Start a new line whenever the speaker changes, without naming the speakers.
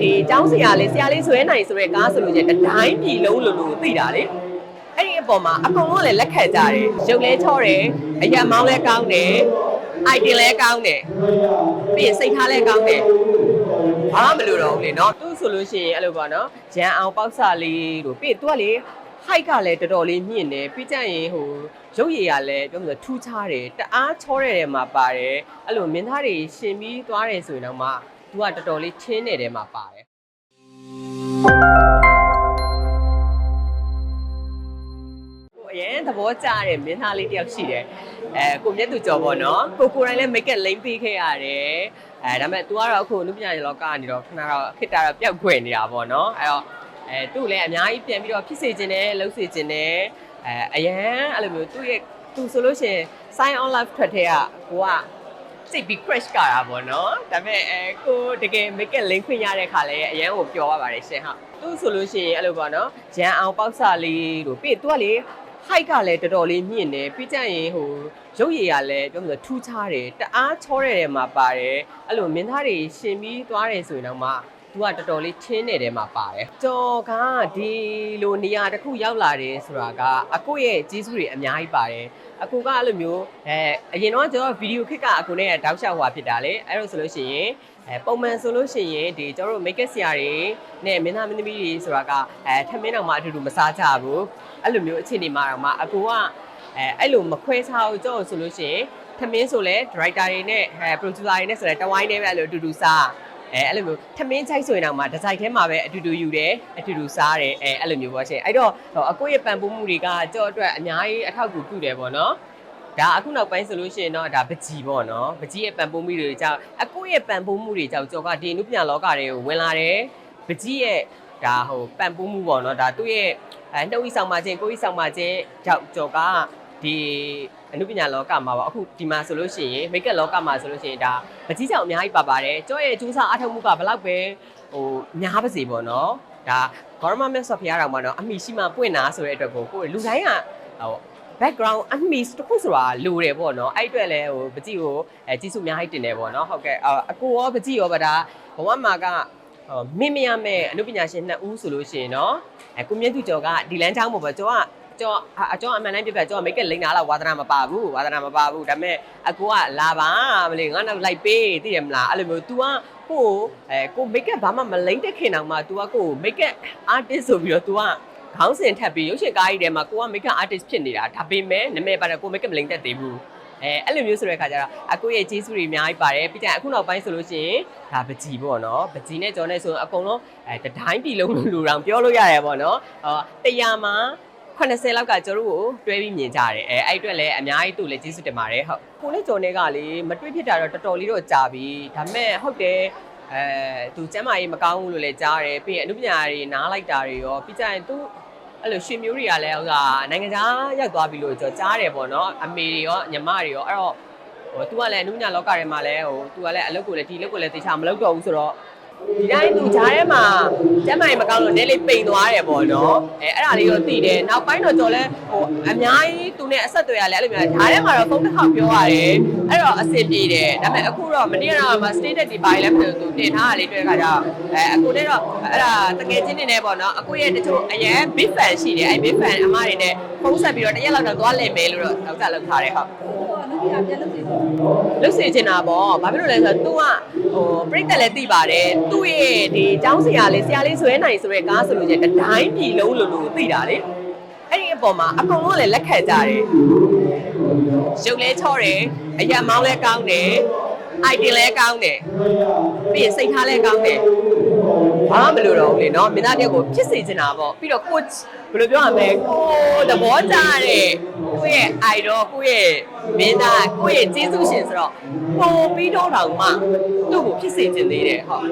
ဒီចောင်းဆရာလေးဆရာလေးဆွဲနိုင်ဆိုတဲ့ကားဆိုလို့ကျတတိုင်းပြည်လုံးလိုလိုသိတာလေအဲ့ဒီအပေါ်မှာအကုန်လုံးလည်းလက်ခံကြတယ်ရုပ်လဲချော့တယ်အရက်မောင်းလဲကောင်းတယ် idea လဲကောင်းတယ်ပြီးရင်စိတ်ထားလဲကောင်းတယ်ဘာမှမလိုတော့ဘူးလေနော်သူဆိုလို့ရှိရင်အဲ့လိုပေါ့နော်ရန်အောင်ပေါက်ဆာလေးတို့ပြီးရင် तू ကလေ height ကလည်းတော်တော်လေးမြင့်တယ်ပြီးကြရင်ဟိုရုပ်ရည်ကလည်းပြောလို့ထူးခြားတယ်တအားချောတဲ့နေရာမှာပါတယ်အဲ့လိုမင်းသားတွေရှင်ပြီးသွားတယ်ဆိုရင်တော့မှ သူကတော်တော်လေးချင်းတဲ့ထဲမှာပါတယ်ကိုအရင်သဘောကျတဲ့မင်းသားလေးတယောက်ရှိတယ်အဲကိုမြတ်သူကျော်ပေါ့နော်ကိုကိုယ်တိုင်လည်း make up လိမ့်ပေးခဲ့ရတယ်အဲဒါပေမဲ့ तू ကတော့အခုလူပညာရေးလောကကနေတော့ခဏတော့ခစ်တာတော့ပျောက်ခွင့်နေတာပေါ့နော်အဲ့တော့အဲသူ့လည်းအများကြီးပြန်ပြီးတော့ဖြစ်စေခြင်းနဲ့လှုပ်စေခြင်းနဲ့အဲအရန်အဲ့လိုမျိုးသူ့ရဲ့သူဆိုလို့ရှိရင် sign on live ထွက်တဲ့ကကိုက စိတ်ပြီး crash ကတာပေါ့နော်ဒါပေမဲ့အဲကိုတကယ် make it link ခွင့်ရတဲ့ခါလဲအရန်ကိုပျော်ရပါတယ်ရှင်ဟာသူဆိုလို့ရှိရင်အဲ့လိုပေါ့နော်ရန်အောင်ပေါက်စာလေးတို့ပြီးသူကလေ height ကလည်းတော်တော်လေးမြင့်တယ်ပြီးကြရင်ဟိုရုပ်ရည်ကလည်းပြောမလို့ထူးခြားတယ်တအားချောတဲ့ထဲမှာပါတယ်အဲ့လိုမင်းသားတွေရှင်ပြီးသွားတယ်ဆိုရင်တော့မှ သူကတော်တော်လေးချင်းတဲ့ထဲမှာပါတယ်။ကြော်ကဒီလိုနေရာတစ်ခုရောက်လာတယ်ဆိုတာကအကိုရဲ့ကြီးစုတွေအများကြီးပါတယ်။အကိုကအဲ့လိုမျိုးအဲအရင်တော့ကျွန်တော်ဗီဒီယိုခစ်ကအကိုနဲ့တောက်လျှောက်ဟွာဖြစ်တာလေ။အဲ့လိုဆိုလို့ရှိရင်အဲပုံမှန်ဆိုလို့ရှိရင်ဒီကျွန်တော်တို့ make up ဆရာတွေနဲ့မင်းသားမင်းသမီးတွေဆိုတာကအဲထမင်းတော်မှအတူတူမစားကြဘူး။အဲ့လိုမျိုးအခြေအနေမှာတော့မှအကိုကအဲအဲ့လိုမခွဲခြားဘူးကြောက်ဆိုလို့ရှိရင်ထမင်းဆိုလဲ director တွေနဲ့အဲ producer တွေနဲ့ဆိုလဲတဝိုင်းနဲ့ပဲအဲ့လိုအတူတူစား အဲအဲ့လိုမျိုးထမင်းချိုက်ဆိုရင်တော့မှဒီဇိုက်ထဲမှာပဲအတူတူယူတယ်အတူတူစားတယ်အဲအဲ့လိုမျိုးပေါ့ရှင်အဲ့တော့ဟိုအကိုရဲ့ပံပိုးမှုတွေကကြော့အတွက်အများကြီးအထောက်အကူပြုတယ်ပေါ့နော်ဒါအခုနောက်ပိုင်းဆိုလို့ရှိရင်တော့ဒါပကြီးပေါ့နော်ပကြီးရဲ့ပံပိုးမှုတွေကြောင့်အကိုရဲ့ပံပိုးမှုတွေကြောင့်ကြော်ကဒီအနုပညာလောကတွေကိုဝင်လာတယ်ပကြီးရဲ့ဒါဟိုပံပိုးမှုပေါ့နော်ဒါသူ့ရဲ့အဲနှုတ်ဤဆောင်မှခြင်းကိုယ်ဤဆောင်မှခြင်းကြောင့်ကြော်က ဒီအနုပညာလောကမှာပေါ့အခုဒီမှာဆိုလို့ရှိရင်မိတ်ကပ်လောကမှာဆိုလို့ရှိရင်ဒါပကြီးကြောင့်အများကြီးပါပါတယ်ကြောရဲ့ကျူးစာအထောက်မှုကဘယ်လောက်ပဲဟိုများပါစေပေါ့နော်ဒါဂေါရမမြတ်စွာဘုရားတော်မှာတော့အမိရှိမှပွင့်တာဆိုတဲ့အတွက်ကိုကိုယ်လူတိုင်းကဟို background အမီစတစ်ခုဆိုတာလိုတယ်ပေါ့နော်အဲ့အတွက်လည်းဟိုပကြည့်ကိုအဲကြီးစုအများကြီးတင်တယ်ပေါ့နော်ဟုတ်ကဲ့အကိုရောပကြည့်ရောဗဒါဘဝမှာကဟိုမင်းမရမဲ့အနုပညာရှင်နှစ်ဦးဆိုလို့ရှိရင်နော်အဲကိုမြင့်သူကျော်ကဒီလမ်းချောင်းပေါ်မှာကျော်က ကျော်အကျော်အမှန်တမ်းပြပြကျော်မိတ်ကလိန်နာလောက်ဝါသနာမပါဘူးဝါသနာမပါဘူးဒါပေမဲ့အကိုကလာပါမလေးငါနောက်လိုက်ပေးသိရမလားအဲ့လိုမျိုး तू ကကိုအဲကိုမိတ်ကဘာမှမလိမ့်တဲ့ခင်အောင်မှ तू ကကိုမိတ်က artist ဆိုပြီးတော့ तू က ခေါင်းစဉ်ထပ်ပြီးရုပ်ရှင်ကားကြီးထဲမှာကိုက makeup artist ဖြစ်နေတာဒါပေမဲ့နာမည်ပါတယ်ကို makeup မလိမ့်တတ်သေးဘူးအဲအဲ့လိုမျိုးဆိုတဲ့ခါကျတော့အကိုရဲ့ကျေးဇူးတွေအများကြီးပါတယ်ပြီးကြရင်အခုနောက်ပိုင်းဆိုလို့ရှိရင်ဒါပကြီးပေါ့နော်ပကြီးနဲ့ကြော်နဲ့ဆိုရင်အကုန်လုံးအဲတတိုင်းပြည်လုံးလူတောင်ပြောလို့ရတယ်ပေါ့နော်ဟောတရားမှာ 80လောက်ကကျတို့ကိုတွဲပြီးမြင်ကြတယ်အဲအဲ့အတွက်လည်းအများကြီးသူ့လည်းကျေးဇူးတင်ပါတယ်ဟုတ်ကိုနဲ့ကြော်နဲ့ကလေမတွေ့ဖြစ်တာတော့တော်တော်လေးတော့ကြာပြီဒါပေမဲ့ဟုတ်တယ်အဲသူကျမ်းမာရေးမကောင်းဘူးလို့လည်းကြားတယ်ပြီးရင်အနုပညာတွေနားလိုက်တာတွေရောပြီးကြရင်သူအဲ့လိုရှင်မျိုးတွေကလည်းဥစ္စာနိုင်ငံခြားရောက်သွားပြီလို့ကျွန်တော်ကြားတယ်ပေါ့နော်အမေတွေရောညီမတွေရောအဲ့တော့ဟို तू ကလည်းအနုပညာလောကထဲမှာလည်းဟို तू ကလည်းအလုပ်ကိုလည်းဒီအလုပ်ကိုလည်းတေချာမလုပ်တော့ဘူးဆိုတော့ ဒီတိုင်းသူဈာထဲမှာကျမ်းမာရေးမကောင်းလို့နည်းလေးပိန်သွားတယ်ပေါ့နော်အဲအဲ့ဒါလေးတော့သိတယ်နောက်ပိုင်းတော့တော်လဲဟိုအများကြီးသူနဲ့အဆက်အသွယ်ရလဲအဲ့လိုမျိုးဈာထဲမှာတော့ဖုန်းတစ်ခေါက်ပြောရတယ်အဲ့တော့အဆင်ပြေတယ်ဒါပေမဲ့အခုတော့မနေ့ကတော့မှ status ဒီပိုင်းလဲမလို့သူတင်ထားတာလေးတွေ့ခါကျအဲအခုနဲ့တော့အဲ့ဒါတကယ်ချင်းနေနေပေါ့နော်အခုရဲ့တချို့အရင် big fan ရှိတယ်အဲ big fan အမတွေနဲ့ဖုန်းဆက်ပြီးတော့တရက်လောက်တော့သွားလဲမယ်လို့တော့ဒေါက်တာလောက်ထားတယ်ဟုတ်ဟုတ်
ကဲ့ပြန်လုပ်
စီလုပ်စီချင်တာပေါ့ဘာဖြစ်လို့လဲဆိုတော့ तू က ဟိုပြိတ္တလည်းသိပါတယ်သူ့ရဲ့ဒီចောင်းဆရာလေးဆရာလေးဆွဲနိုင်ဆိုတဲ့ကားဆိုလို့ကျတဲ့တိုင်းပြည်လုံးလိုလိုသိတာလေအဲ့ဒီအပေါ်မှာအကုန်လုံးလည်းလက်ခံကြတယ်ရုပ်လဲချော့တယ်အရာမောင်းလဲကောင်းတယ် item လဲကောင်းတယ်ပြီးရင်စိတ်ထားလဲကောင်းတယ် ဘာမှမလိုတော့ဘူးလေနော်မင်းသားတယောက်ကိုဖြစ်စေချင်တာပေါ့ပြီးတော့ကိုဘယ်လိုပြောရမလဲကိုသဘောကျတဲ့ကိုယ့်ရဲ့ idol ကိုယ့်ရဲ့မင်းသားကိုယ့်ရဲ့ကျေးဇူးရှင်ဆိုတော့ပို့ပြီးတော့တောင်မှသူ့ကိုဖြစ်စေချင်သေးတယ်ဟုတ်